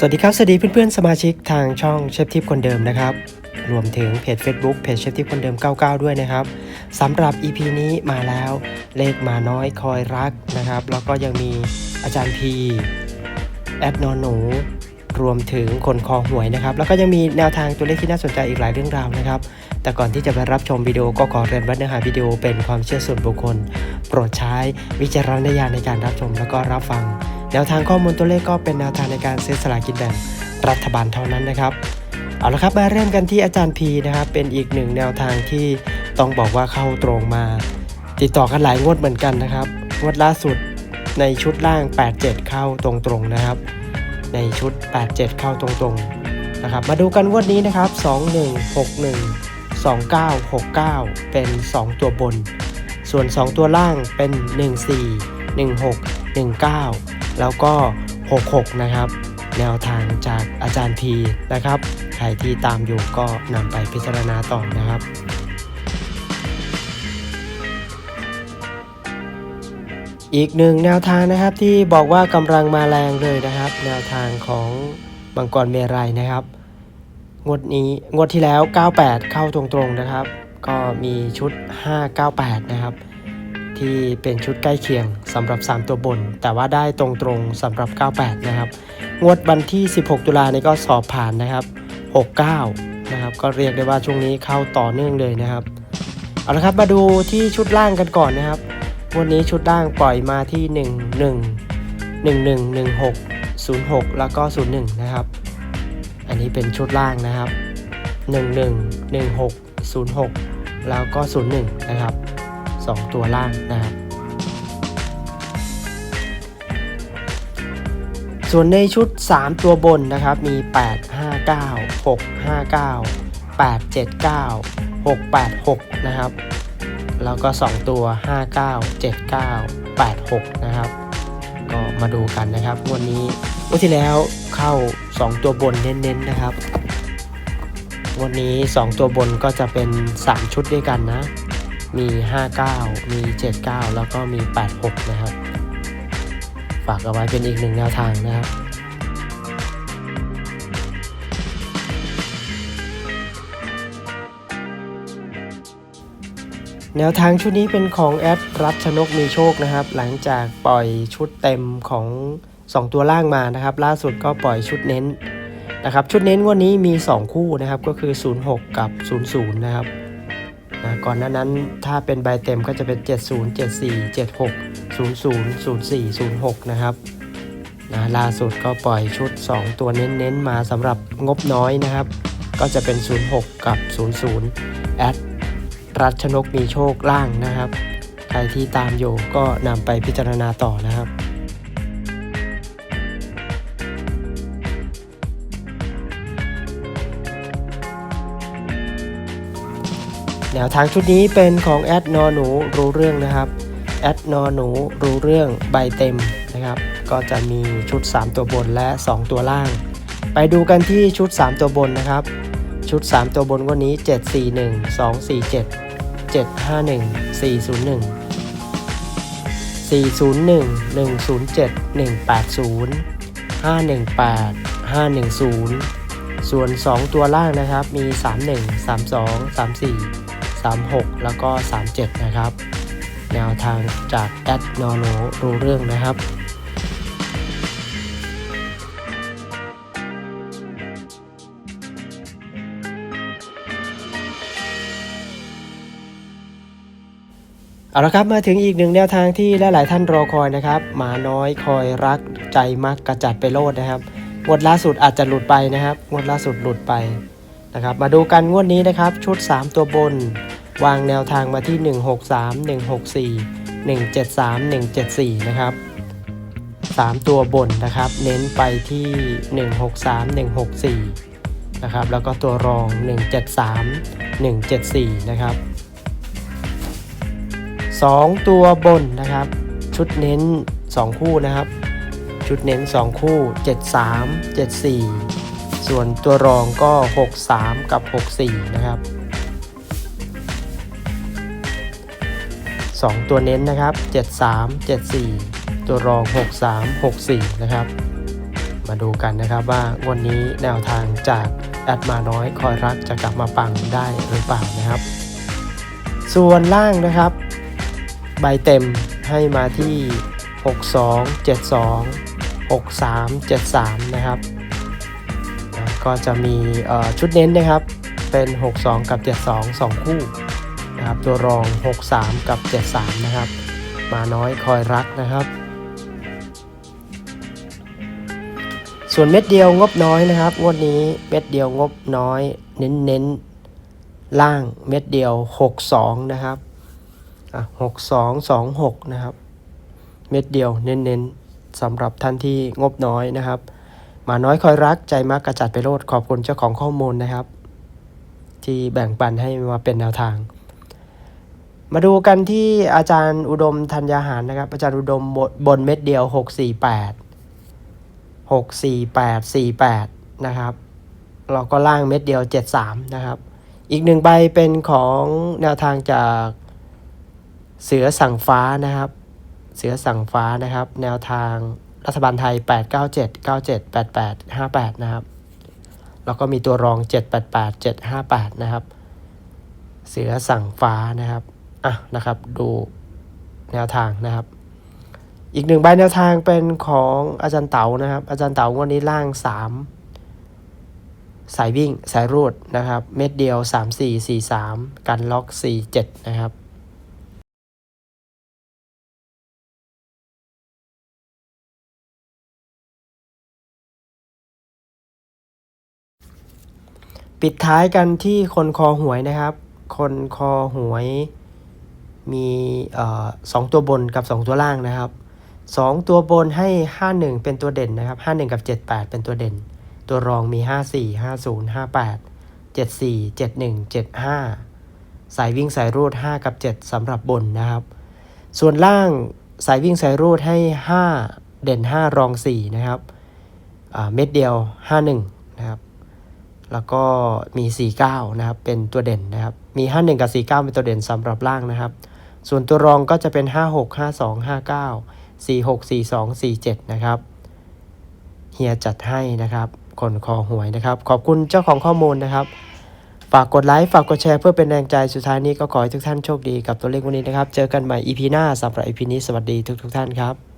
สวัสดีครับ สวัสดีเพื่อนๆ สมาชิกทางช่องเชฟทิปคนเดิมนะครับ รวมถึงเพจ Facebook เพจเชฟทิปคนเดิม 99 ด้วยนะครับสำหรับ EP นี้มาแล้วเลขมาน้อยคอยรักนะครับ แล้วก็ยังมีอาจารย์พีแอดนอนหนูรวมถึงคนคอหวยนะครับ แล้วก็ยังมีแนวทางตัวเลขที่น่าสนใจอีกหลายเรื่องราวนะครับ แต่ก่อนที่จะไปรับชมวิดีโอก็ขอเรียนว่าเนื้อหาวิดีโอเป็นความเชื่อส่วนบุคคล โปรดใช้วิจารณญาณในการรับชมแล้วก็รับฟัง แนวทางข้อมูลตัวเลขก็เป็นแนวทางในการซื้อสลากกินแบ่งรัฐบาลเท่านั้นนะครับ เอาละครับมาเริ่มกันที่อาจารย์พีนะครับ เป็นอีกหนึ่งแนวทางที่ต้องบอกว่าเข้าตรงมา ติดต่อกันหลายงวดเหมือนกันนะครับงวดล่าสุดในชุดล่าง 87 เข้าตรงๆนะครับ ในชุด 87 เข้าตรงๆนะครับ มาดูกันงวดนี้นะครับ 2161 2969 เป็น 2 ตัวบน ส่วน 2 ตัวล่างเป็น 14 16 19 แล้วก็ 66 นะครับ แนวทางจากอาจารย์พีนะครับ ใครที่ตามอยู่ก็นำไปพิจารณาต่อนะครับอีกหนึ่งแนวทางนะครับที่บอกว่ากำลังมาแรงเลยนะครับ แนวทางของมังกรเมรัยนะครับ งวดนี้งวดที่แล้ว 98 เข้าตรงๆนะครับ ก็มีชุด 598 นะครับ ที่เป็นชุดใกล้เคียงสำหรับ 3 ตัวบน แต่ว่าได้ตรงๆสำหรับ 98 นะครับ งวดวันที่ 16 ตุลานี่ก็สอบผ่านนะครับ 69 นะครับ ก็เรียกได้ว่าช่วงนี้เข้าต่อเนื่องเลยนะครับ เอาละครับมาดูที่ชุดล่างกันก่อนนะครับ วันนี้ชุดล่างปล่อยมาที่ 1 1 1 1 1 6 0 6 แล้วก็ 01 นะครับ อันนี้เป็นชุดล่างนะครับ 1 1 1 6 0 6 แล้วก็ 01 นะครับ 2 ตัวล่างนะครับ ส่วนในชุด 3 ตัวบนนะครับมี 8 5 9 6 5 9 8 7 9 6 8 6 นะครับ แล้วก็ 2 ตัว 5 9 7 9 8 6 นะครับ ก็มาดูกันนะครับวันนี้วันที่แล้วเข้า 2 ตัวบนเน้นๆนะครับ วันนี้ 2 ตัวบนก็จะเป็น 3 ชุดด้วยกันนะ มี 59 มี 79 แล้วก็มี 86 นะครับ ฝากเอาไว้เป็นอีกหนึ่งแนวทางนะครับแนวทางชุดนี้เป็นของแอดรัชนกมีโชคนะครับ หลังจากปล่อยชุดเต็มของ 2 ตัวล่างมานะครับ ล่าสุดก็ปล่อยชุดเน้นนะครับ ชุดเน้นวันนี้มี 2 คู่นะครับ ก็คือ 06 กับ 00 นะครับ ก่อนหน้านั้นถ้าเป็นใบเต็มก็จะเป็น 70 74 76 00 04 06 นะครับนะล่าสุดก็ปล่อยชุด 2 ตัวเน้นๆมาสำหรับงบน้อยนะครับ ก็จะเป็น 06 กับ 00 แอดรัชนกมีโชคล่างนะครับ ใครที่ตามอยู่ก็นำไปพิจารณาต่อนะครับ นวทางชุดนี้เป็นของแอดนอหนูรู้เรื่องนะครับแอดนอหนูรู้เรื่องใบเต็มนะครับ ก็จะมีชุด 3 ตัวบนและ 2 ตัวล่าง ไปดูกันที่ชุด 3 ตัวบนนะครับ ชุด 3 ตัวบนวันนี้ 741 247 751 401 401 107 180 518 510 ส่วน 2 ตัวล่างนะครับมี 31 32 34 36 แล้วก็ 37 นะครับ แนวทางจากแอดนอโนรู้เรื่องนะครับเอาละครับมาถึงอีกหนึ่งแนวทางที่หลาย ๆ ท่านรอคอยนะครับหมาน้อยคอยรักใจมักกระจัดไปโลดนะครับงวดล่าสุดอาจจะหลุดไปนะครับงวดล่าสุดหลุดไป นะครับ มาดูกันงวดนี้นะครับ ชุด 3 ตัวบน วางแนวทางมาที่ 163 164 173 174 นะครับ 3 ตัวบนนะครับ เน้นไปที่ 163 164 นะครับ แล้วก็ตัวรอง 173 174 นะครับ 2 ตัวบนนะครับ ชุดเน้น 2 คู่นะครับ ชุดเน้น 2 คู่ 73 74 ส่วนตัวรองก็ 63 กับ 64 นะครับ 2 ตัวเน้นนะครับ 73 74 ตัวรอง 63 64 นะครับ มาดูกันนะครับว่าวันนี้แนวทางจากแอดมาน้อยคอยรักจะกลับมาปังได้หรือเปล่านะครับ ส่วนล่างนะครับ ใบเต็มให้มาที่ 62 72 63 73 นะครับ ก็จะมีชุดเน้นนะครับ เป็น 62 กับ 72 2 คู่นะครับ ตัวรอง 63 กับ 73 นะครับ มาน้อยคอยรักนะครับ ส่วนเม็ดเดียวงบน้อยนะครับงวดนี้เม็ดเดียวงบน้อย เน้นเน้นล่างเม็ดเดียว 62 นะครับอะ62 26 นะครับ เม็ดเดียวเน้นๆสำหรับท่านที่งบน้อยนะครับ มาน้อยคอยรักใจมักกระจัดไปโลดขอบคุณเจ้าของข้อมูลนะครับ ที่แบ่งปันให้มาเป็นแนวทาง มาดูกันที่อาจารย์อุดมธัญญาหารนะครับ อาจารย์อุดมบนบนเม็ดเดียว 648 64848 นะครับ เราก็ล่างเม็ดเดียว 73 นะครับ อีกหนึ่งใบเป็นของแนวทางจากเสือสั่งฟ้านะครับ เสือสั่งฟ้านะครับ แนวทาง รัฐบาลไทย 897 97 88 58 นะครับ แล้วก็มีตัวรอง 788 758 นะครับ เสือสั่งฟ้านะครับ อะนะครับ ดูแนวทางนะครับ อีกหนึ่งใบแนวทางเป็นของอาจารย์เต๋านะครับ อาจารย์เต๋างวันนี้ล่าง 3 สายวิ่งสายรูดนะครับ เม็ดเดียว 3 4 4 3 กันล็อก 4 7 นะครับ ปิดท้ายกันที่คนคอหวยนะครับ คนคอหวยมีออสองตัวบนกับ 2 ตัวล่างนะครับสองตัวบนให้ 51 เป็นตัวเด่นนะครับ 51 กับ 78 เป็นตัวเด่น ตัวรองมี 54 50 58 74 71 75 สายวิ่งสายรูด 5 กับ 7สำหรับบนนะครับ ส่วนล่างสายวิ่งสายรูดให้ 5 เด่น 5 รอง 4 นะครับเม็ดเดียว 51 นะครับ แล้วก็มี 49 นะครับ เป็นตัวเด่นนะครับ มี 51 กับ 49 เป็นตัวเด่นสำหรับล่างนะครับ ส่วนตัวรองก็จะเป็น 56 52 59 46 42 47 นะครับเฮียจัดให้นะครับคนคอหวยนะครับ ขอบคุณเจ้าของข้อมูลนะครับ ฝากกดไลค์ ฝากกดแชร์เพื่อเป็นแรงใจ สุดท้ายนี้ก็ขอให้ทุกท่านโชคดีกับตัวเลขวันนี้นะครับ เจอกันใหม่ EP หน้าสำหรับ EP นี้สวัสดีทุกๆท่านครับ